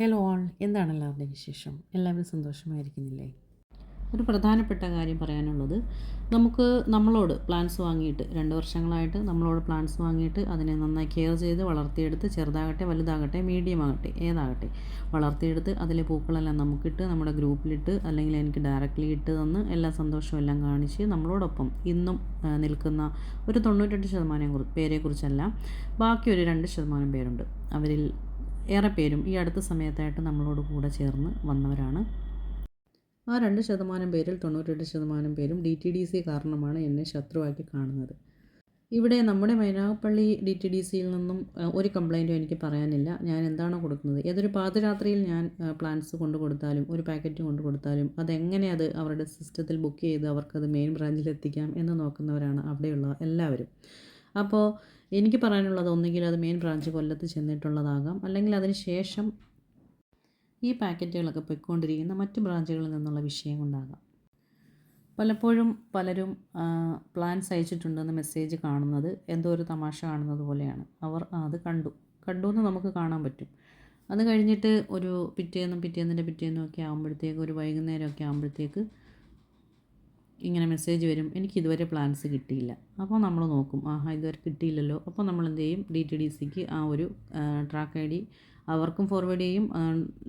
Hello ആൾ എന്താണ് എല്ലാവരുടെയും വിശേഷം? എല്ലാവരും സന്തോഷമായിരിക്കുന്നില്ലേ? ഒരു പ്രധാനപ്പെട്ട കാര്യം പറയാനുള്ളത് നമുക്ക് നമ്മളോട് പ്ലാന്റ്സ് വാങ്ങിയിട്ട് രണ്ട് വർഷങ്ങളായിട്ട് നമ്മളോട് പ്ലാന്റ്സ് വാങ്ങിയിട്ട് അതിനെ നന്നായി കെയർ ചെയ്ത് വളർത്തിയെടുത്ത് ചെറുതാകട്ടെ വലുതാകട്ടെ മീഡിയം ആകട്ടെ ഏതാകട്ടെ വളർത്തിയെടുത്ത് അതിലെ പൂക്കളെല്ലാം നമുക്കിട്ട് നമ്മുടെ ഗ്രൂപ്പിലിട്ട് അല്ലെങ്കിൽ എനിക്ക് ഡയറക്റ്റ്ലി ഇട്ട് തന്ന് എല്ലാ സന്തോഷവും എല്ലാം കാണിച്ച് നമ്മളോടൊപ്പം ഇന്നും നിൽക്കുന്ന ഒരു തൊണ്ണൂറ്റെട്ട് ശതമാനം കുറി- പേരെക്കുറിച്ചല്ല ബാക്കി ഒരു രണ്ട് ശതമാനം പേരുണ്ട്. അവരിൽ ഏറെ പേരും ഈ അടുത്ത സമയത്തായിട്ട് നമ്മളോട് കൂടെ ചേർന്ന് വന്നവരാണ്. ആ രണ്ട് ശതമാനം പേരിൽ തൊണ്ണൂറ്റെട്ട് ശതമാനം പേരും ഡി ടി ഡി സി കാരണമാണ് എന്നെ ശത്രുവാക്കി കാണുന്നത്. ഇവിടെ നമ്മുടെ മൈനാഗപ്പള്ളി ഡി ടി ഡി സിയിൽ നിന്നും ഒരു കംപ്ലൈന്റും എനിക്ക് പറയാനില്ല. ഞാൻ എന്താണോ കൊടുക്കുന്നത്? ഏതൊരു പാതിരാത്രിയിൽ ഞാൻ പ്ലാൻസ് കൊണ്ടു കൊടുത്താലും ഒരു പാക്കറ്റ് കൊണ്ടു കൊടുത്താലും അതെങ്ങനെ അത് അവരുടെ സിസ്റ്റത്തിൽ ബുക്ക് ചെയ്ത് അവർക്കത് മെയിൻ ബ്രാഞ്ചിൽ എത്തിക്കാം എന്ന് നോക്കുന്നവരാണ് അവിടെയുള്ള എല്ലാവരും. അപ്പോൾ എനിക്ക് പറയാനുള്ളത് ഒന്നുകിൽ അത് മെയിൻ ബ്രാഞ്ച് കൊല്ലത്ത് ചെന്നിട്ടുള്ളതാകാം. അല്ലെങ്കിൽ അതിന് ശേഷം ഈ പാക്കറ്റുകളൊക്കെ പൊയ്ക്കൊണ്ടിരിക്കുന്ന മറ്റ് ബ്രാഞ്ചുകളിൽ നിന്നുള്ള വിഷയം കൊണ്ടാകാം. പലപ്പോഴും പലരും പ്ലാൻസ് അയച്ചിട്ടുണ്ടെന്ന് മെസ്സേജ് കാണുന്നത് എന്തോ ഒരു തമാശ കാണുന്നത് പോലെയാണ്. അവർ അത് കണ്ടു. കണ്ടു എന്ന് നമുക്ക് കാണാൻ പറ്റും. അത് കഴിഞ്ഞിട്ട് ഒരു പിറ്റേന്നും പിറ്റേന്നിന്റെ പിറ്റേന്നും ഒക്കെ ആകുമ്പോഴത്തേക്ക് ഒരു വൈകുന്നേരമൊക്കെ ആകുമ്പോഴത്തേക്ക് ഇങ്ങനെ മെസ്സേജ് വരും. എനിക്ക് ഇതുവരെ പ്ലാൻസ് കിട്ടിയില്ല. അപ്പോൾ നമ്മൾ നോക്കും. ആഹാ ഇതുവരെ കിട്ടിയില്ലല്ലോ. അപ്പോൾ നമ്മൾ എന്ത് ചെയ്യും? ഡി ടി ഡി സിക്ക് ആ ഒരു ട്രാക്ക് ഐ ഡി അവർക്കും ഫോർവേഡ് ചെയ്യും.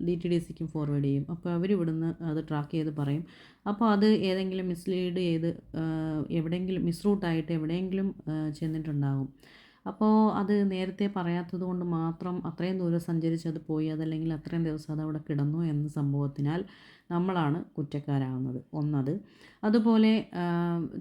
ഡി ടി ഡി സിക്കും ഫോർവേഡ് ചെയ്യും. അപ്പോൾ അവർ ഇവിടുന്ന് അത് ട്രാക്ക് ചെയ്ത് പറയും. അപ്പോൾ അത് ഏതെങ്കിലും മിസ്ലീഡ് ചെയ്ത് എവിടെയെങ്കിലും മിസ് റൂട്ടായിട്ട് എവിടെയെങ്കിലും ചെന്നിട്ടുണ്ടാകും. അപ്പോൾ അത് നേരത്തെ പറയാത്തത് കൊണ്ട് മാത്രം അത്രയും ദൂരം സഞ്ചരിച്ച് അത് പോയി. അതല്ലെങ്കിൽ അത്രയും ദിവസം അത് അവിടെ കിടന്നു എന്ന സംഭവത്തിനാൽ നമ്മളാണ് കുറ്റക്കാരാകുന്നത് ഒന്നത്. അതുപോലെ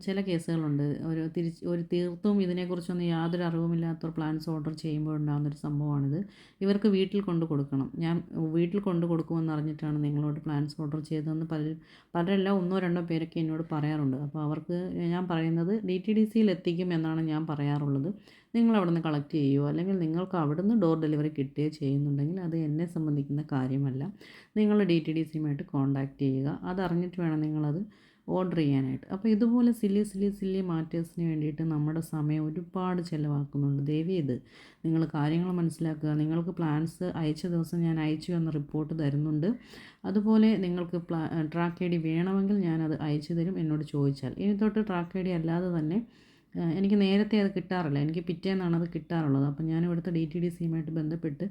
ചില കേസുകളുണ്ട്. ഒരു തിരിച്ച് ഒരു തീർത്തും ഇതിനെക്കുറിച്ചൊന്നും യാതൊരു അറിവുമില്ലാത്തവർ പ്ലാൻസ് ഓർഡർ ചെയ്യുമ്പോൾ ഉണ്ടാകുന്നൊരു സംഭവമാണിത്. ഇവർക്ക് വീട്ടിൽ കൊണ്ട് കൊടുക്കണം. ഞാൻ വീട്ടിൽ കൊണ്ട് കൊടുക്കുമെന്ന് അറിഞ്ഞിട്ടാണ് നിങ്ങളോട് പ്ലാൻസ് ഓർഡർ ചെയ്തതെന്ന് പലരും പലരെല്ലാം ഒന്നോ രണ്ടോ പേരൊക്കെ എന്നോട് പറയാറുണ്ട്. അപ്പോൾ അവർക്ക് ഞാൻ പറയുന്നത് ഡി ടി ഡി സിയിൽ എത്തിക്കും എന്നാണ് ഞാൻ പറയാറുള്ളത്. നിങ്ങൾ അവിടെ നിന്ന് കളക്ട് ചെയ്യുകയോ അല്ലെങ്കിൽ നിങ്ങൾക്ക് അവിടുന്ന് ഡോർ ഡെലിവറി കിട്ടുകയോ ചെയ്യുന്നുണ്ടെങ്കിൽ അത് എന്നെ സംബന്ധിക്കുന്ന കാര്യമല്ല. നിങ്ങൾ ഡി ടി ഡി സിയുമായിട്ട് കോൺടാക്റ്റ് ചെയ്യുക. അതറിഞ്ഞിട്ട് വേണം നിങ്ങളത് ഓർഡർ ചെയ്യാനായിട്ട്. അപ്പോൾ ഇതുപോലെ സില്ലി സില്ലി സില്ലി മാറ്റേഴ്സിന് വേണ്ടിയിട്ട് നമ്മുടെ സമയം ഒരുപാട് ചിലവാക്കുന്നുണ്ട്. ദേവി ഇത് നിങ്ങൾ കാര്യങ്ങൾ മനസ്സിലാക്കുക. നിങ്ങൾക്ക് പ്ലാൻസ് അയച്ച ദിവസം ഞാൻ അയച്ചു എന്ന റിപ്പോർട്ട് തരുന്നുണ്ട്. അതുപോലെ നിങ്ങൾക്ക് പ്ലാ ട്രാക്ക് ഐ ഡി വേണമെങ്കിൽ ഞാനത് അയച്ചു തരും എന്നോട് ചോദിച്ചാൽ. ഇനി തൊട്ട് ട്രാക്ക് ഐ ഡി അല്ലാതെ തന്നെ എനിക്ക് നേരത്തെ അത് കിട്ടാറില്ല. എനിക്ക് പിറ്റേന്നാണ് അത് കിട്ടാറുള്ളത്. അപ്പോൾ ഞാൻ ഇവിടുത്തെ ഡി ടി ഡി സിയുമായിട്ട് ബന്ധപ്പെട്ട്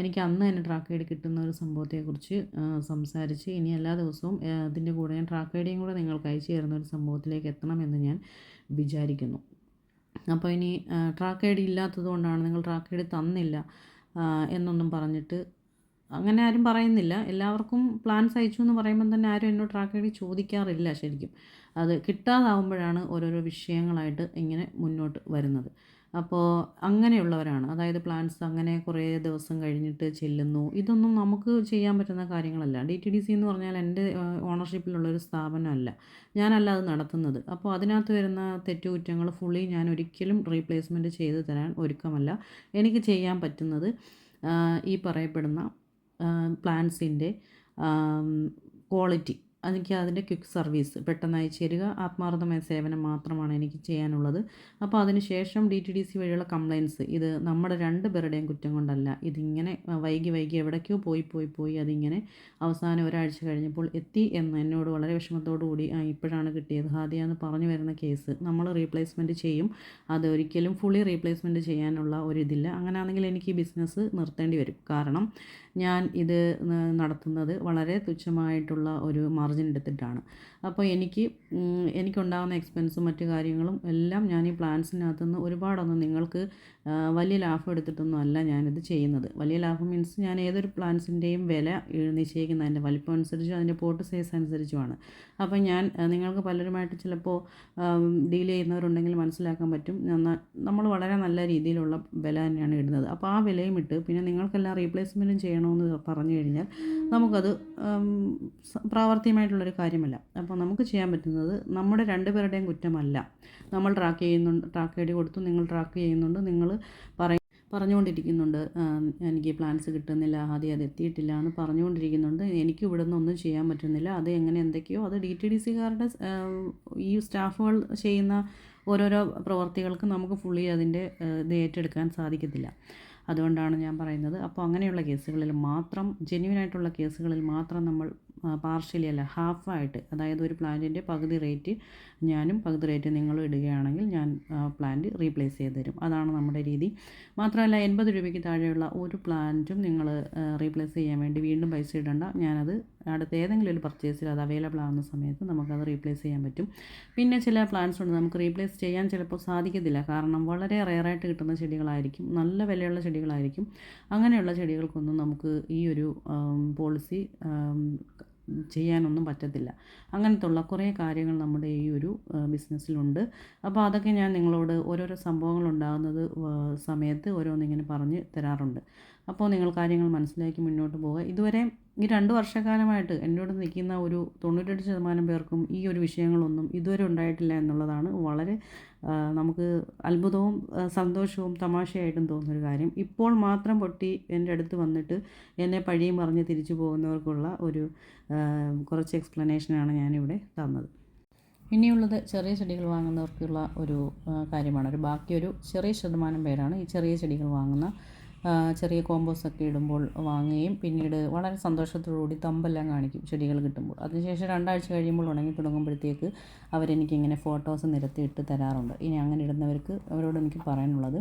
എനിക്ക് അന്ന് തന്നെ ട്രാക്ക് ഐ ഡി കിട്ടുന്ന ഒരു സംഭവത്തെക്കുറിച്ച് സംസാരിച്ച് ഇനി എല്ലാ ദിവസവും അതിന്റെ കൂടെ ഞാൻ ട്രാക്ക് ഐ ഡിയും കൂടെ നിങ്ങൾക്ക് അയച്ചു തരുന്ന ഒരു സംഭവത്തിലേക്ക് എത്തണമെന്ന് ഞാൻ വിചാരിക്കുന്നു. അപ്പോൾ ഇനി ട്രാക്ക് ഐ ഡി ഇല്ലാത്തത് കൊണ്ടാണ് നിങ്ങൾ ട്രാക്ക് ഐ ഡി തന്നില്ല എന്നൊന്നും പറഞ്ഞിട്ട് അങ്ങനെ ആരും പറയുന്നില്ല. എല്ലാവർക്കും പ്ലാൻസ് അയച്ചു എന്ന് പറയുമ്പോൾ തന്നെ ആരും എന്നോട് ട്രാക്ക് ഐ ചോദിക്കാറില്ല ശരിക്കും. അത് കിട്ടാതാവുമ്പോഴാണ് ഓരോരോ വിഷയങ്ങളായിട്ട് ഇങ്ങനെ മുന്നോട്ട് വരുന്നത്. അപ്പോൾ അങ്ങനെയുള്ളവരാണ്. അതായത് പ്ലാൻസ് അങ്ങനെ കുറേ ദിവസം കഴിഞ്ഞിട്ട് ചെല്ലുന്നു. ഇതൊന്നും നമുക്ക് ചെയ്യാൻ പറ്റുന്ന കാര്യങ്ങളല്ല. ഡി ടി ഡി സി എന്ന് പറഞ്ഞാൽ എന്റെ ഓണർഷിപ്പിലുള്ളൊരു സ്ഥാപനമല്ല. ഞാനല്ല അത് നടത്തുന്നത്. അപ്പോൾ അതിനകത്ത് വരുന്ന തെറ്റുകുറ്റങ്ങൾ ഫുള്ളി ഞാൻ ഒരിക്കലും റീപ്ലേസ്മെന്റ് ചെയ്ത് തരാൻ ഒരുക്കമല്ല. എനിക്ക് ചെയ്യാൻ പറ്റുന്നത് ഈ പറയപ്പെടുന്ന പ്ലാൻസിന്റെ ക്വാളിറ്റി എനിക്ക് അതിന്റെ ക്വിക്ക് സർവീസ് പെട്ടെന്ന് അയച്ചു തരിക ആത്മാർത്ഥമായ സേവനം മാത്രമാണ് എനിക്ക് ചെയ്യാനുള്ളത്. അപ്പോൾ അതിന് ശേഷം ഡി ടി ഡി സി വഴിയുള്ള കംപ്ലയിൻസ് ഇത് നമ്മുടെ രണ്ട് പേരുടെയും കുറ്റം കൊണ്ടല്ല. ഇതിങ്ങനെ വൈകി വൈകി എവിടേക്കോ പോയി പോയി പോയി അതിങ്ങനെ അവസാനം ഒരാഴ്ച കഴിഞ്ഞപ്പോൾ എത്തി എന്ന് എന്നോട് വളരെ വിഷമത്തോടു കൂടി ഇപ്പോഴാണ് കിട്ടിയത്. ഹാദിയ എന്ന് പറഞ്ഞു വരുന്ന കേസ് നമ്മൾ റീപ്ലേസ്മെന്റ് ചെയ്യും. അത് ഒരിക്കലും ഫുള്ളി റീപ്ലേസ്മെന്റ് ചെയ്യാനുള്ള ഒരിതില്ല അങ്ങനെയാണെങ്കിൽ എനിക്ക് ഈ ബിസിനസ് നിർത്തേണ്ടി വരും. കാരണം ഞാൻ ഇത് നടത്തുന്നത് വളരെ തുച്ഛമായിട്ടുള്ള ഒരു മാർജിൻ എടുത്തിട്ടാണ്. അപ്പോൾ എനിക്ക് എനിക്കുണ്ടാകുന്ന എക്സ്പെൻസും മറ്റു കാര്യങ്ങളും എല്ലാം ഞാൻ ഈ പ്ലാൻസിനകത്തുനിന്ന് ഒരുപാടൊന്നും നിങ്ങൾക്ക് വലിയ ലാഭം എടുത്തിട്ടൊന്നും അല്ല ഞാനിത് ചെയ്യുന്നത്. വലിയ ലാഭം മീൻസ് ഞാൻ ഏതൊരു പ്ലാന്റ്സിന്റെയും വില നിശ്ചയിക്കുന്നത് അതിന്റെ വലിപ്പം അനുസരിച്ചും അതിന്റെ പോട്ട് സൈസ് അനുസരിച്ചുമാണ്. അപ്പോൾ ഞാൻ നിങ്ങൾക്ക് പലരുമായിട്ട് ചിലപ്പോൾ ഡീൽ ചെയ്യുന്നവരുണ്ടെങ്കിൽ മനസ്സിലാക്കാൻ പറ്റും. നമ്മൾ വളരെ നല്ല രീതിയിലുള്ള വില തന്നെയാണ് ഇടുന്നത്. അപ്പോൾ ആ വിലയും ഇട്ട് പിന്നെ നിങ്ങൾക്കെല്ലാം റീപ്ലേസ്മെന്റും ചെയ്യണമെന്ന് പറഞ്ഞു കഴിഞ്ഞാൽ നമുക്കത് പ്രാവർത്തികമായിട്ടുള്ളൊരു കാര്യമല്ല. അപ്പോൾ നമുക്ക് ചെയ്യാൻ പറ്റുന്നത് നമ്മുടെ രണ്ടുപേരുടെയും കുറ്റമല്ല. നമ്മൾ ട്രാക്ക് ചെയ്യുന്നുണ്ട് ട്രാക്ക് ഐ ഡി കൊടുത്തു നിങ്ങൾ ട്രാക്ക് ചെയ്യുന്നുണ്ട് നിങ്ങൾ പറയ പറഞ്ഞുകൊണ്ടിരിക്കുന്നുണ്ട്. എനിക്ക് പ്ലാൻസ് കിട്ടുന്നില്ല ആദ്യം അത് എത്തിയിട്ടില്ല എന്ന് പറഞ്ഞുകൊണ്ടിരിക്കുന്നുണ്ട്. എനിക്ക് ഇവിടെ നിന്ന് ഒന്നും ചെയ്യാൻ പറ്റുന്നില്ല. അത് എങ്ങനെ എന്തൊക്കെയോ അത് ഡി ടി ഡി സിക്കാരുടെ ഈ സ്റ്റാഫുകൾ ചെയ്യുന്ന ഓരോരോ പ്രവർത്തികൾക്ക് നമുക്ക് ഫുള്ളി അതിന്റെ ഇത് ഏറ്റെടുക്കാൻ സാധിക്കത്തില്ല. അതുകൊണ്ടാണ് ഞാൻ പറയുന്നത്. അപ്പോൾ അങ്ങനെയുള്ള കേസുകളിൽ മാത്രം ജെന്യൂനായിട്ടുള്ള കേസുകളിൽ മാത്രം നമ്മൾ പാർഷ്യലി അല്ല ഹാഫായിട്ട് അതായത് ഒരു പ്ലാന്റിന്റെ പകുതി റേറ്റ് ഞാനും പകുതി റേറ്റ് നിങ്ങളും ഇടുകയാണെങ്കിൽ ഞാൻ പ്ലാന്റ് റീപ്ലേസ് ചെയ്ത് തരും അതാണ് നമ്മുടെ രീതി. മാത്രമല്ല എൺപത് രൂപയ്ക്ക് താഴെയുള്ള ഒരു പ്ലാന്റും നിങ്ങൾ റീപ്ലേസ് ചെയ്യാൻ വേണ്ടി വീണ്ടും പൈസ ഇടണ്ട. ഞാനത് അടുത്ത ഏതെങ്കിലും ഒരു പർച്ചേസിൽ അത് അവൈലബിൾ ആകുന്ന സമയത്ത് നമുക്കത് റീപ്ലേസ് ചെയ്യാൻ പറ്റും. പിന്നെ ചില പ്ലാന്റ്സ് ഉണ്ട് നമുക്ക് റീപ്ലേസ് ചെയ്യാൻ ചിലപ്പോൾ സാധിക്കത്തില്ല. കാരണം വളരെ റെയറായിട്ട് കിട്ടുന്ന ചെടികളായിരിക്കും നല്ല വിലയുള്ള ചെടികളായിരിക്കും. അങ്ങനെയുള്ള ചെടികൾക്കൊന്നും നമുക്ക് ഈ ഒരു പോളിസി ചെയ്യാനൊന്നും പറ്റത്തില്ല. അങ്ങനത്തുള്ള കുറേ കാര്യങ്ങൾ നമ്മുടെ ഈ ഒരു ബിസിനസ്സിലുണ്ട്. അപ്പോൾ അതൊക്കെ ഞാൻ നിങ്ങളോട് ഓരോരോ സംഭവങ്ങൾ ഉണ്ടാകുന്നത് സമയത്ത് ഓരോന്നിങ്ങനെ പറഞ്ഞ് തരാറുണ്ട്. അപ്പോൾ നിങ്ങൾ കാര്യങ്ങൾ മനസ്സിലാക്കി മുന്നോട്ട് പോവുക. ഇതുവരെ ഈ രണ്ട് വർഷക്കാലമായിട്ട് എന്നോട് നിൽക്കുന്ന ഒരു തൊണ്ണൂറ്റെട്ട് ശതമാനം പേർക്കും ഈ ഒരു വിഷയങ്ങളൊന്നും ഇതുവരെ ഉണ്ടായിട്ടില്ല എന്നുള്ളതാണ് വളരെ നമുക്ക് അത്ഭുതവും സന്തോഷവും തമാശയായിട്ടും തോന്നുന്നൊരു കാര്യം. ഇപ്പോൾ മാത്രം പൊട്ടി എന്റെ അടുത്ത് വന്നിട്ട് എന്നെ പഴിയും പറഞ്ഞ് തിരിച്ചു പോകുന്നവർക്കുള്ള ഒരു കുറച്ച് എക്സ്പ്ലനേഷനാണ് ഞാനിവിടെ തന്നത്. ഇനിയുള്ളത് ചെറിയ ചെടികൾ വാങ്ങുന്നവർക്കുള്ള ഒരു കാര്യമാണ്. ഒരു ബാക്കി ഒരു ചെറിയ ശതമാനം പേരാണ് ഈ ചെറിയ ചെടികൾ വാങ്ങുന്ന ചെറിയ കോമ്പോസൊക്കെ ഇടുമ്പോൾ വാങ്ങുകയും പിന്നീട് വളരെ സന്തോഷത്തോടുകൂടി തമ്പെല്ലാം കാണിക്കും ചെടികൾ കിട്ടുമ്പോൾ. അതിനുശേഷം രണ്ടാഴ്ച കഴിയുമ്പോൾ ഉണങ്ങി തുടങ്ങുമ്പോഴത്തേക്ക് അവരെനിക്കിങ്ങനെ ഫോട്ടോസ് നിരത്തി ഇട്ട് തരാറുണ്ട്. ഇനി അങ്ങനെ ഇടുന്നവർക്ക് അവരോട് എനിക്ക് പറയാനുള്ളത്.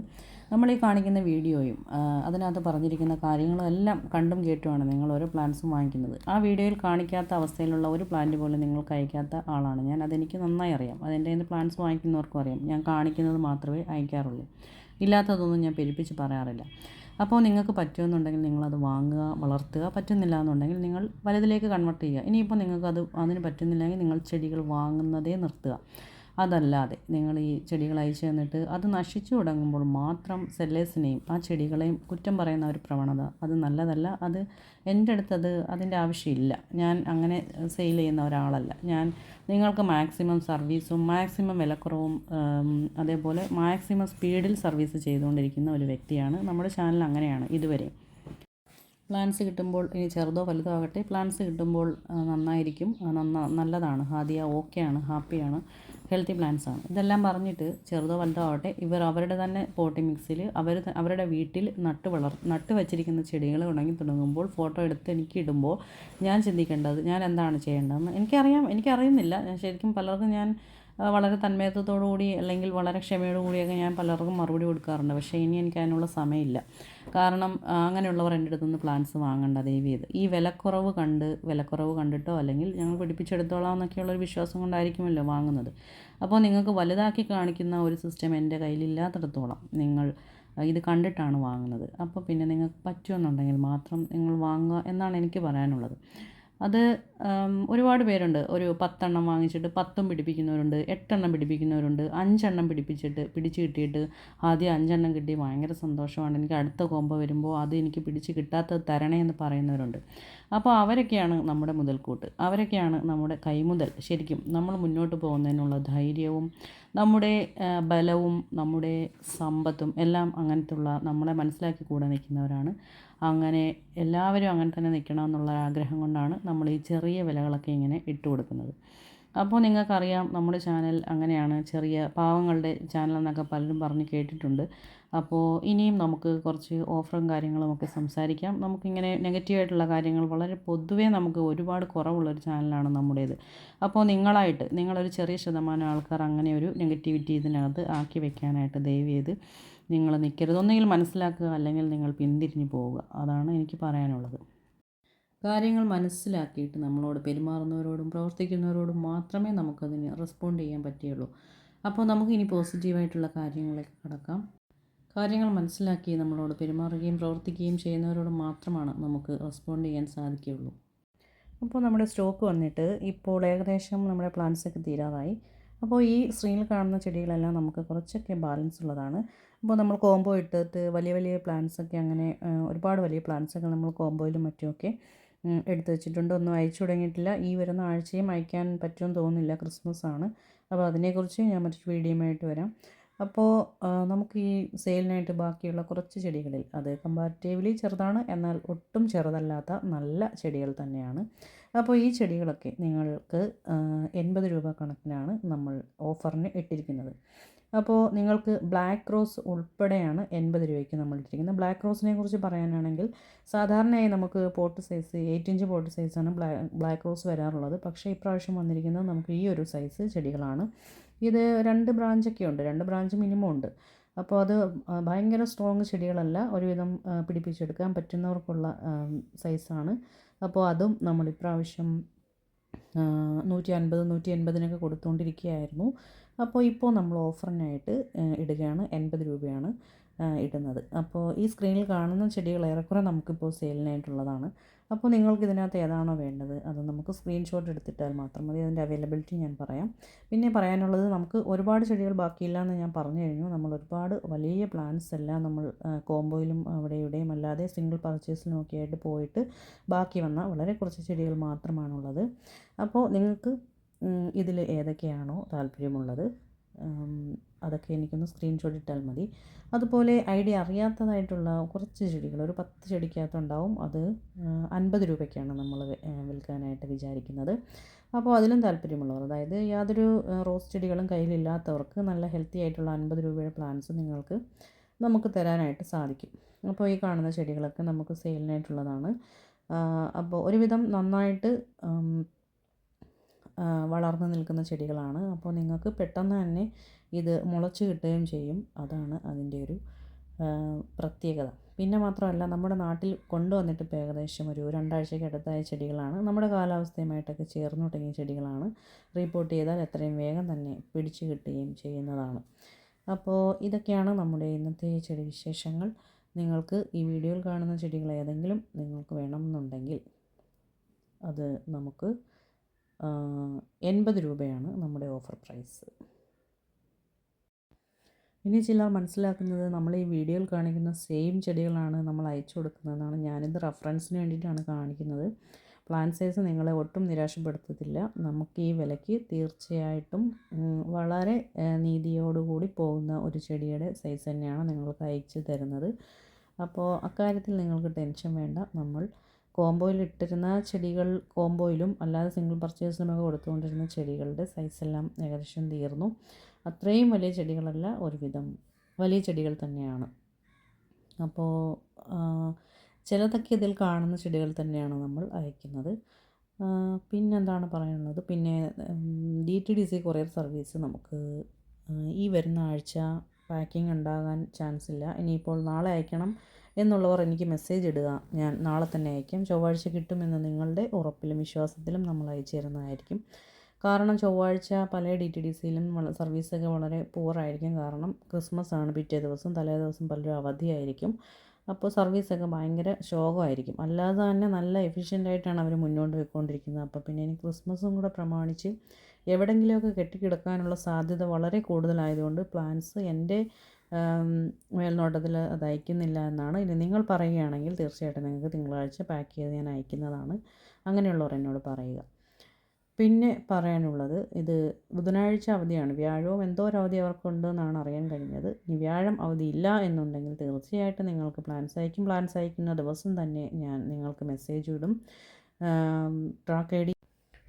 നമ്മൾ ഈ കാണിക്കുന്ന വീഡിയോയും അതിനകത്ത് പറഞ്ഞിരിക്കുന്ന കാര്യങ്ങളെല്ലാം കണ്ടും കേട്ടുമാണ് നിങ്ങൾ ഓരോ പ്ലാന്റ്സും വാങ്ങിക്കുന്നത്. ആ വീഡിയോയിൽ കാണിക്കാത്ത അവസ്ഥയിലുള്ള ഒരു പ്ലാന്റ് പോലും നിങ്ങൾക്ക് അയക്കാത്ത ആളാണ് ഞാൻ. അതെനിക്ക് നന്നായി അറിയാം. അതെന്റെ പ്ലാന്റ്സ് വാങ്ങിക്കുന്നവർക്കും അറിയാം. ഞാൻ കാണിക്കുന്നത് മാത്രമേ അയക്കാറുള്ളൂ. ഇല്ലാത്തതൊന്നും ഞാൻ പെരുപ്പിച്ച് പറയാറില്ല. അപ്പോൾ നിങ്ങൾക്ക് പറ്റുമെന്നുണ്ടെങ്കിൽ നിങ്ങളത് വാങ്ങുക വളർത്തുക. പറ്റുന്നില്ല എന്നുണ്ടെങ്കിൽ നിങ്ങൾ വലുതിലേക്ക് കൺവെർട്ട് ചെയ്യുക. ഇനിയിപ്പോൾ അത് അതിന് പറ്റുന്നില്ലെങ്കിൽ നിങ്ങൾ ചെടികൾ വാങ്ങുന്നതേ നിർത്തുക. അതല്ലാതെ നിങ്ങൾ ഈ ചെടികൾ അയച്ചു തന്നിട്ട് അത് നശിച്ചു തുടങ്ങുമ്പോൾ മാത്രം സെല്ലേഴ്സിനെയും ആ ചെടികളെയും കുറ്റം പറയുന്ന ഒരു പ്രവണത. അത് നല്ലതല്ല. അത് എന്റെ അടുത്തത് അതിന്റെ ആവശ്യമില്ല. ഞാൻ അങ്ങനെ സെയിൽ ചെയ്യുന്ന ഒരാളല്ല. ഞാൻ നിങ്ങൾക്ക് മാക്സിമം സർവീസും മാക്സിമം വിലക്കുറവും അതേപോലെ മാക്സിമം സ്പീഡിൽ സർവീസ് ചെയ്തുകൊണ്ടിരിക്കുന്ന ഒരു വ്യക്തിയാണ്. നമ്മുടെ ചാനൽ അങ്ങനെയാണ് ഇതുവരെ. പ്ലാൻസ് കിട്ടുമ്പോൾ ഇനി ചെറുതോ വലുതോ ആകട്ടെ. പ്ലാൻസ് കിട്ടുമ്പോൾ നന്നായിരിക്കും. നന്ന നല്ലതാണ്. ഹാദിയ ഓക്കെയാണ് ഹാപ്പിയാണ് ഹെൽത്തി പ്ലാന്റ്സ് ആണ്. ഇതെല്ലാം പറഞ്ഞിട്ട് ചെറുതോ വലുതോ ആവട്ടെ ഇവർ അവരുടെ തന്നെ പോട്ടി മിക്സിൽ അവർ അവരുടെ വീട്ടിൽ നട്ട് വളർ നട്ട് വെച്ചിരിക്കുന്ന ചെടികൾ ഉണങ്ങി തുടങ്ങുമ്പോൾ ഫോട്ടോ എടുത്ത് എനിക്ക് ഇടുമ്പോൾ ഞാൻ ചിന്തിക്കേണ്ടത് ഞാൻ എന്താണ് ചെയ്യേണ്ടതെന്ന്. എനിക്കറിയാം എനിക്കറിയുന്നില്ല. ഞാൻ ശരിക്കും പലർക്കും ഞാൻ വളരെ തന്മയത്വത്തോടു കൂടി അല്ലെങ്കിൽ വളരെ ക്ഷമയോടു കൂടിയൊക്കെ ഞാൻ പലർക്കും മറുപടി കൊടുക്കാറുണ്ട്. പക്ഷേ ഇനി എനിക്ക് അതിനുള്ള സമയമില്ല. കാരണം അങ്ങനെയുള്ളവർ എന്റെ അടുത്തുനിന്ന് പ്ലാന്റ്സ് വാങ്ങണ്ട. ദയവ് ചെയ്ത് ഈ വിലക്കുറവ് കണ്ട് വിലക്കുറവ് കണ്ടിട്ടോ അല്ലെങ്കിൽ ഞങ്ങൾ പിടിപ്പിച്ചെടുത്തോളാം എന്നൊക്കെയുള്ളൊരു വിശ്വാസം കൊണ്ടായിരിക്കുമല്ലോ വാങ്ങുന്നത്. അപ്പോൾ നിങ്ങൾക്ക് വലുതാക്കി കാണിക്കുന്ന ഒരു സിസ്റ്റം എന്റെ കയ്യിലില്ലാത്തിടത്തോളം നിങ്ങൾ ഇത് കണ്ടിട്ടാണ് വാങ്ങുന്നത്. അപ്പോൾ പിന്നെ നിങ്ങൾക്ക് പറ്റുമെന്നുണ്ടെങ്കിൽ മാത്രം നിങ്ങൾ വാങ്ങുക എന്നാണ് എനിക്ക് പറയാനുള്ളത്. അത് ഒരുപാട് പേരുണ്ട്. ഒരു പത്തെണ്ണം വാങ്ങിച്ചിട്ട് പത്തും പിടിപ്പിക്കുന്നവരുണ്ട് എട്ടെണ്ണം പിടിപ്പിക്കുന്നവരുണ്ട് അഞ്ചെണ്ണം പിടിപ്പിച്ചിട്ട് പിടിച്ച് കിട്ടിയിട്ട് ആദ്യം അഞ്ചെണ്ണം കിട്ടി. ഭയങ്കര സന്തോഷമാണ്. എനിക്ക് അടുത്ത കോമ്പ വരുമ്പോൾ അത് എനിക്ക് പിടിച്ച് കിട്ടാത്തത് തരണേ എന്ന് പറയുന്നവരുണ്ട്. അപ്പോൾ അവരൊക്കെയാണ് നമ്മുടെ മുതൽക്കൂട്ട്. അവരൊക്കെയാണ് നമ്മുടെ കൈമുതൽ. ശരിക്കും നമ്മൾ മുന്നോട്ട് പോകുന്നതിനുള്ള ധൈര്യവും നമ്മുടെ ബലവും നമ്മുടെ സമ്പത്തും എല്ലാം അങ്ങനത്തുള്ള നമ്മളെ മനസ്സിലാക്കി കൂടെ നിൽക്കുന്നവരാണ് അങ്ങനെ എല്ലാവരും അങ്ങനെ തന്നെ നിൽക്കണം എന്നുള്ള ആഗ്രഹം കൊണ്ടാണ് നമ്മൾ ഈ ചെറിയ വിലകളൊക്കെ ഇങ്ങനെ ഇട്ട് കൊടുക്കുന്നത്. അപ്പോൾ നിങ്ങൾക്കറിയാം നമ്മുടെ ചാനൽ അങ്ങനെയാണ്. ചെറിയ പാവങ്ങളുടെ ചാനൽ എന്നൊക്കെ പലരും പറഞ്ഞ് കേട്ടിട്ടുണ്ട്. അപ്പോൾ ഇനിയും നമുക്ക് കുറച്ച് ഓഫറും കാര്യങ്ങളുമൊക്കെ സംസാരിക്കാം. നമുക്കിങ്ങനെ നെഗറ്റീവായിട്ടുള്ള കാര്യങ്ങൾ വളരെ പൊതുവേ നമുക്ക് ഒരുപാട് കുറവുള്ളൊരു ചാനലാണ് നമ്മുടേത്. അപ്പോൾ നിങ്ങളായിട്ട് നിങ്ങളൊരു ചെറിയ ശതമാനം ആൾക്കാർ അങ്ങനെ ഒരു നെഗറ്റിവിറ്റി ഇതിനകത്ത് ആക്കി വെക്കാനായിട്ട് ദയവ് ചെയ്ത് നിങ്ങൾ നിൽക്കരുത് ഒന്നുകിൽ മനസ്സിലാക്കുക അല്ലെങ്കിൽ നിങ്ങൾ പിന്തിരിഞ്ഞു പോവുക. അതാണ് എനിക്ക് പറയാനുള്ളത്. കാര്യങ്ങൾ മനസ്സിലാക്കിയിട്ട് നമ്മളോട് പെരുമാറുന്നവരോടും പ്രവർത്തിക്കുന്നവരോടും മാത്രമേ നമുക്കതിന് റെസ്പോണ്ട് ചെയ്യാൻ പറ്റുകയുള്ളൂ. അപ്പോൾ നമുക്കിനി പോസിറ്റീവായിട്ടുള്ള കാര്യങ്ങളിലേക്ക് കടക്കാം. കാര്യങ്ങൾ മനസ്സിലാക്കി നമ്മളോട് പെരുമാറുകയും പ്രവർത്തിക്കുകയും ചെയ്യുന്നവരോട് മാത്രമാണ് നമുക്ക് റെസ്പോണ്ട് ചെയ്യാൻ സാധിക്കുകയുള്ളൂ. അപ്പോൾ നമ്മുടെ സ്റ്റോക്ക് വന്നിട്ട് ഇപ്പോൾ ഏകദേശം നമ്മുടെ പ്ലാന്റ്സൊക്കെ തീരാറായി. അപ്പോൾ ഈ സ്ക്രീനിൽ കാണുന്ന ചെടികളെല്ലാം നമുക്ക് കുറച്ചൊക്കെ ബാലൻസ് ഉള്ളതാണ്. അപ്പോൾ നമ്മൾ കോംബോ ഇട്ടിട്ട് വലിയ വലിയ പ്ലാന്റ്സൊക്കെ അങ്ങനെ ഒരുപാട് വലിയ പ്ലാന്റ്സൊക്കെ നമ്മൾ കോംബോയിലും മറ്റുമൊക്കെ എടുത്തു വെച്ചിട്ടുണ്ട്. ഒന്നും അയച്ചു തുടങ്ങിയിട്ടില്ല. ഈ വരുന്ന ആഴ്ചയും അയക്കാൻ പറ്റുമെന്ന് തോന്നുന്നില്ല. ക്രിസ്മസ് ആണ്. അപ്പോൾ അതിനെക്കുറിച്ച് ഞാൻ മറ്റൊരു വീഡിയോയുമായിട്ട് വരാം. അപ്പോൾ നമുക്ക് ഈ സെയിലിനായിട്ട് ബാക്കിയുള്ള കുറച്ച് ചെടികളിൽ അത് കമ്പാരിറ്റീവ്ലി ചെറുതാണ് എന്നാൽ ഒട്ടും ചെറുതല്ലാത്ത നല്ല ചെടികൾ തന്നെയാണ്. അപ്പോൾ ഈ ചെടികളൊക്കെ നിങ്ങൾക്ക് എൺപത് രൂപ കണക്കിനാണ് നമ്മൾ ഓഫറിന് ഇട്ടിരിക്കുന്നത്. അപ്പോൾ നിങ്ങൾക്ക് ബ്ലാക്ക് റോസ് ഉൾപ്പെടെയാണ് എൺപത് രൂപയ്ക്ക് നമ്മൾ ഇട്ടിരിക്കുന്നത്. ബ്ലാക്ക് റോസിനെ കുറിച്ച് പറയാനാണെങ്കിൽ സാധാരണയായി നമുക്ക് pot size eight inch pot സൈസാണ് ബ്ലാക്ക് റോസ് വരാറുള്ളത്. പക്ഷേ ഇപ്രാവശ്യം വന്നിരിക്കുന്നത് നമുക്ക് ഈ ഒരു സൈസ് ചെടികളാണ്. ഇത് രണ്ട് ബ്രാഞ്ചൊക്കെ ഉണ്ട്. രണ്ട് ബ്രാഞ്ച് മിനിമം ഉണ്ട്. അപ്പോൾ അത് ഭയങ്കര സ്ട്രോങ് ചെടികളല്ല. ഒരുവിധം പിടിപ്പിച്ചെടുക്കാൻ പറ്റുന്നവർക്കുള്ള സൈസാണ് അപ്പോൾ അതും നമ്മൾ ഇപ്രാവശ്യം നൂറ്റി അൻപത് നൂറ്റി എൺപതിനൊക്കെ കൊടുത്തുകൊണ്ടിരിക്കുകയായിരുന്നു അപ്പോൾ ഇപ്പോൾ നമ്മൾ ഓഫറിനായിട്ട് ഇടുകയാണ്. എൺപത് രൂപയാണ് ഇടുന്നത്. അപ്പോൾ ഈ സ്ക്രീനിൽ കാണുന്ന ചെടികൾ ഏറെക്കുറെ നമുക്കിപ്പോൾ സെയിലിനായിട്ടുള്ളതാണ്. അപ്പോൾ നിങ്ങൾക്ക് ഇതിനകത്ത് ഏതാണോ വേണ്ടത് അത് നമുക്ക് സ്ക്രീൻഷോട്ട് എടുത്തിട്ടാൽ മാത്രം മതി. അതിന്റെ അവൈലബിലിറ്റി ഞാൻ പറയാം. പിന്നെ പറയാനുള്ളത് നമുക്ക് ഒരുപാട് ചെടികൾ ബാക്കിയില്ല എന്ന് ഞാൻ പറഞ്ഞു കഴിഞ്ഞു. നമ്മൾ ഒരുപാട് വലിയ പ്ലാന്റ്സ് എല്ലാം നമ്മൾ കോംബോയിലും അവിടെ ഇവിടെയും അല്ലാതെ സിംഗിൾ പർച്ചേസിലും ഒക്കെ ആയിട്ട് പോയിട്ട് ബാക്കി വന്ന വളരെ കുറച്ച് ചെടികൾ മാത്രമാണുള്ളത്. അപ്പോൾ നിങ്ങൾക്ക് ഇതിൽ ഏതൊക്കെയാണോ താല്പര്യമുള്ളത് അതൊക്കെ എനിക്കൊന്ന് സ്ക്രീൻഷോട്ട് ഇട്ടാൽ മതി. അതുപോലെ ഐഡിയ അറിയാത്തതായിട്ടുള്ള കുറച്ച് ചെടികൾ ഒരു പത്ത് ചെടിക്കകത്തുണ്ടാവും അത് അൻപത് രൂപയ്ക്കാണ് നമ്മൾ വിൽക്കാനായിട്ട് വിചാരിക്കുന്നത്. അപ്പോൾ അതിലും താല്പര്യമുള്ളവർ അതായത് യാതൊരു റോസ് ചെടികളും കയ്യിലില്ലാത്തവർക്ക് നല്ല ഹെൽത്തി ആയിട്ടുള്ള അൻപത് രൂപയുടെ പ്ലാന്റ്സ് നിങ്ങൾക്ക് നമുക്ക് തരാനായിട്ട് സാധിക്കും. അപ്പോൾ ഈ കാണുന്ന ചെടികളൊക്കെ നമുക്ക് സെയിലിനായിട്ടുള്ളതാണ്. അപ്പോൾ ഒരുവിധം നന്നായിട്ട് വളർന്നു നിൽക്കുന്ന ചെടികളാണ്. അപ്പോൾ നിങ്ങൾക്ക് പെട്ടെന്ന് തന്നെ ഇത് മുളച്ച് കിട്ടുകയും ചെയ്യും. അതാണ് അതിന്റെ ഒരു പ്രത്യേകത. പിന്നെ മാത്രമല്ല നമ്മുടെ നാട്ടിൽ കൊണ്ടുവന്നിട്ട് ഇപ്പോൾ ഏകദേശം ഒരു രണ്ടാഴ്ചയ്ക്ക് അടുത്തായ ചെടികളാണ്. നമ്മുടെ കാലാവസ്ഥയുമായിട്ടൊക്കെ ചേർന്ന് തുടങ്ങിയ ചെടികളാണ്. റിപ്പോർട്ട് ചെയ്താൽ എത്രയും വേഗം തന്നെ പിടിച്ചു കിട്ടുകയും ചെയ്യുന്നതാണ്. അപ്പോൾ ഇതൊക്കെയാണ് നമ്മുടെ ഇന്നത്തെ ചെടി വിശേഷങ്ങൾ. നിങ്ങൾക്ക് ഈ വീഡിയോയിൽ കാണുന്ന ചെടികൾ ഏതെങ്കിലും നിങ്ങൾക്ക് വേണമെന്നുണ്ടെങ്കിൽ അത് നമുക്ക് എൺപത് രൂപയാണ് നമ്മുടെ ഓഫർ പ്രൈസ്. ഇനി ചിലർ മനസ്സിലാക്കുന്നത് നമ്മൾ ഈ വീഡിയോയിൽ കാണിക്കുന്ന സെയിം ചെടികളാണ് നമ്മൾ അയച്ചു കൊടുക്കുന്നതെന്നാണ് ഞാനിത് റഫറൻസിന് വേണ്ടിയിട്ടാണ് കാണിക്കുന്നത്. പ്ലാൻ സൈസ് നിങ്ങളെ ഒട്ടും നിരാശപ്പെടുത്തത്തില്ല. നമുക്ക് ഈ വിലയ്ക്ക് തീർച്ചയായിട്ടും വളരെ നീതിയോടുകൂടി പോകുന്ന ഒരു ചെടിയുടെ സൈസ് തന്നെയാണ് നിങ്ങൾക്ക് അയച്ചു തരുന്നത്. അപ്പോൾ അക്കാര്യത്തിൽ നിങ്ങൾക്ക് ടെൻഷൻ വേണ്ട. നമ്മൾ കോംബോയിൽ ഇട്ടിരുന്ന ചെടികൾ കോംബോയിലും അല്ലാതെ സിംഗിൾ പർച്ചേസിനുമൊക്കെ കൊടുത്തുകൊണ്ടിരുന്ന ചെടികളുടെ സൈസെല്ലാം ഏകദേശം തീർന്നു. അത്രയും വലിയ ചെടികളല്ല ഒരുവിധം വലിയ ചെടികൾ തന്നെയാണ്. അപ്പോൾ ചിലതൊക്കെ ഇതിൽ കാണുന്ന ചെടികൾ തന്നെയാണ് നമ്മൾ അയക്കുന്നത്. പിന്നെന്താണ് പറയാനുള്ളത് പിന്നെ D T D C courier service നമുക്ക് ഈ വരുന്ന ആഴ്ച പാക്കിംഗ് ഉണ്ടാകാൻ ചാൻസ് ഇല്ല. ഇനിയിപ്പോൾ നാളെ അയക്കണം എന്നുള്ളവർ എനിക്ക് മെസ്സേജ് ഇടുക. ഞാൻ നാളെ തന്നെ അയക്കാം. ചൊവ്വാഴ്ച കിട്ടുമെന്ന് നിങ്ങളുടെ ഉറപ്പിലും വിശ്വാസത്തിലും നമ്മൾ അയച്ചു തരുന്നതായിരിക്കും. കാരണം ചൊവ്വാഴ്ച പല ഡി ടി ഡി സിയിലും സർവീസൊക്കെ വളരെ പൂറായിരിക്കും കാരണം ക്രിസ്മസ് ആണ് പിറ്റേ ദിവസം തലേ ദിവസം പലരും അവധിയായിരിക്കും. അപ്പോൾ സർവീസൊക്കെ ഭയങ്കര ശോകമായിരിക്കും. അല്ലാതെ തന്നെ നല്ല എഫിഷ്യന്റ് ആയിട്ടാണ് അവർ മുന്നോട്ട് പോയിക്കൊണ്ടിരിക്കുന്നത്. അപ്പോൾ പിന്നെ ഇനി ക്രിസ്മസും കൂടെ പ്രമാണിച്ച് എവിടെയെങ്കിലുമൊക്കെ കെട്ടിക്കിടക്കാനുള്ള സാധ്യത വളരെ കൂടുതലായതുകൊണ്ട് പ്ലാൻസ് എന്റെ മേൽനോട്ടത്തിൽ അത് അയക്കുന്നില്ല എന്നാണ്. ഇനി നിങ്ങൾ പറയുകയാണെങ്കിൽ തീർച്ചയായിട്ടും നിങ്ങൾക്ക് തിങ്കളാഴ്ച പാക്ക് ചെയ്ത് ഞാൻ അയക്കുന്നതാണ്. അങ്ങനെയുള്ളവർ എന്നോട് പറയുക. പിന്നെ പറയാനുള്ളത് ഇത് ബുധനാഴ്ച അവധിയാണ്. വ്യാഴവും എന്തോ ഒരു അവധി അവർക്കുണ്ട് എന്നാണ് അറിയാൻ കഴിഞ്ഞത്. ഇനി വ്യാഴം അവധി ഇല്ല എന്നുണ്ടെങ്കിൽ തീർച്ചയായിട്ടും നിങ്ങൾക്ക് പ്ലാൻസ് അയക്കും. പ്ലാൻസ് അയക്കുന്ന ദിവസം തന്നെ ഞാൻ നിങ്ങൾക്ക് മെസ്സേജ് ഇടും. ട്രാക്ക് ഐ ഡി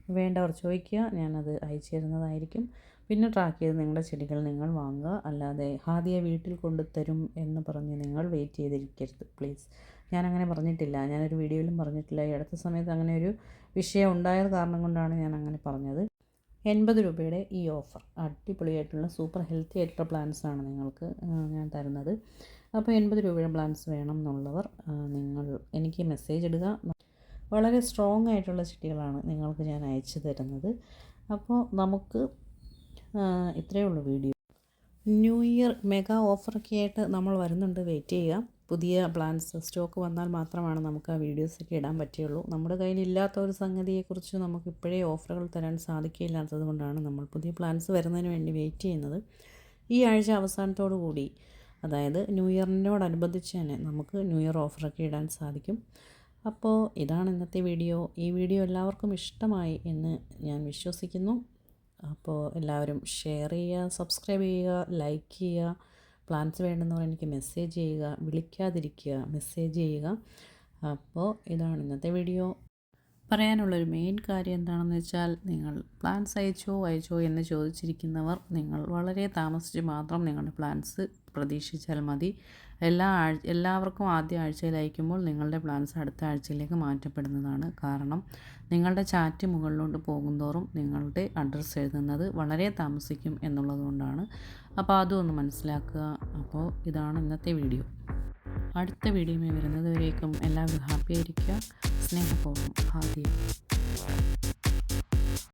വേണ്ടവർ ചോദിക്കുക ഞാനത് അയച്ചു തരുന്നതായിരിക്കും പിന്നെ ട്രാക്ക് ചെയ്ത് നിങ്ങളുടെ ചെടികൾ നിങ്ങൾ വാങ്ങുക. അല്ലാതെ ഹാദിയ വീട്ടിൽ കൊണ്ടുതരും എന്ന് പറഞ്ഞ് നിങ്ങൾ വെയിറ്റ് ചെയ്തിരിക്കരുത് പ്ലീസ് ഞാനങ്ങനെ പറഞ്ഞിട്ടില്ല. ഞാനൊരു വീഡിയോയിലും പറഞ്ഞിട്ടില്ല. ഈ അടുത്ത സമയത്ത് അങ്ങനെ ഒരു വിഷയം ഉണ്ടായത് കാരണം കൊണ്ടാണ് ഞാൻ അങ്ങനെ പറഞ്ഞത്. എൺപത് രൂപയുടെ ഈ ഓഫർ അടിപൊളിയായിട്ടുള്ള സൂപ്പർ ഹെൽത്തി ആയിട്ടുള്ള പ്ലാൻസ് ആണ് നിങ്ങൾക്ക് ഞാൻ തരുന്നത്. അപ്പോൾ എൺപത് രൂപയുടെ പ്ലാൻസ് വേണം എന്നുള്ളവർ നിങ്ങൾ എനിക്ക് മെസ്സേജ് ഇടുക. വളരെ സ്ട്രോങ് ആയിട്ടുള്ള ചെടികളാണ് നിങ്ങൾക്ക് ഞാൻ അയച്ചു തരുന്നത്. അപ്പോൾ നമുക്ക് ഇത്രയേ ഉള്ളൂ വീഡിയോ. ന്യൂ ഇയർ മെഗാ ഓഫറൊക്കെ ആയിട്ട് നമ്മൾ വരുന്നുണ്ട്. വെയിറ്റ് ചെയ്യുക പുതിയ പ്ലാൻസ് സ്റ്റോക്ക് വന്നാൽ മാത്രമാണ് നമുക്ക് ആ വീഡിയോസൊക്കെ ഇടാൻ പറ്റുകയുള്ളൂ. നമ്മുടെ കയ്യിലില്ലാത്ത ഒരു സംഗതിയെക്കുറിച്ച് നമുക്ക് ഇപ്പോഴേ ഓഫറുകൾ തരാൻ സാധിക്കില്ലാത്തത് കൊണ്ടാണ് നമ്മൾ പുതിയ പ്ലാൻസ് വരുന്നതിന് വേണ്ടി വെയിറ്റ് ചെയ്യുന്നത്. ഈ ആഴ്ച അവസാനത്തോടു കൂടി അതായത് ന്യൂ ഇയറിനോടനുബന്ധിച്ച് തന്നെ നമുക്ക് ന്യൂ ഇയർ ഓഫറൊക്കെ ഇടാൻ സാധിക്കും. അപ്പോൾ ഇതാണ് ഇന്നത്തെ വീഡിയോ. ഈ വീഡിയോ എല്ലാവർക്കും ഇഷ്ടമായി എന്ന് ഞാൻ വിശ്വസിക്കുന്നു. അപ്പോൾ എല്ലാവരും ഷെയർ ചെയ്യുക സബ്സ്ക്രൈബ് ചെയ്യുക ലൈക്ക് ചെയ്യുക. പ്ലാൻസ് വേണ്ടെന്നവർ എനിക്ക് മെസ്സേജ് ചെയ്യുക. വിളിക്കാതിരിക്കുക മെസ്സേജ് ചെയ്യുക. അപ്പോൾ ഇതാണ് ഇന്നത്തെ വീഡിയോ. പറയാനുള്ളൊരു മെയിൻ കാര്യം എന്താണെന്ന് വെച്ചാൽ നിങ്ങൾ പ്ലാൻസ് അയച്ചോ അയച്ചോ എന്ന് ചോദിച്ചിരിക്കുന്നവർ നിങ്ങൾ വളരെ താമസിച്ച് മാത്രം നിങ്ങളുടെ പ്ലാൻസ് പ്രതീക്ഷിച്ചാൽ മതി. എല്ലാ എല്ലാവർക്കും ആദ്യ ആഴ്ചയിൽ നിങ്ങളുടെ പ്ലാൻസ് അടുത്ത ആഴ്ചയിലേക്ക് മാറ്റപ്പെടുന്നതാണ് കാരണം നിങ്ങളുടെ ചാറ്റ് മുകളിലോട്ട് പോകുന്തോറും നിങ്ങളുടെ അഡ്രസ്സ് എഴുതുന്നത് വളരെ താമസിക്കും എന്നുള്ളതുകൊണ്ടാണ്. അപ്പോൾ അതും ഒന്ന് മനസ്സിലാക്കുക. അപ്പോൾ ഇതാണ് ഇന്നത്തെ വീഡിയോ അടുത്ത വീഡിയോയിൽ വരുന്നത് വരേക്കും എല്ലാവരും ഹാപ്പിയായിരിക്കുക സ്നേഹപൂർവം ഹാദിയ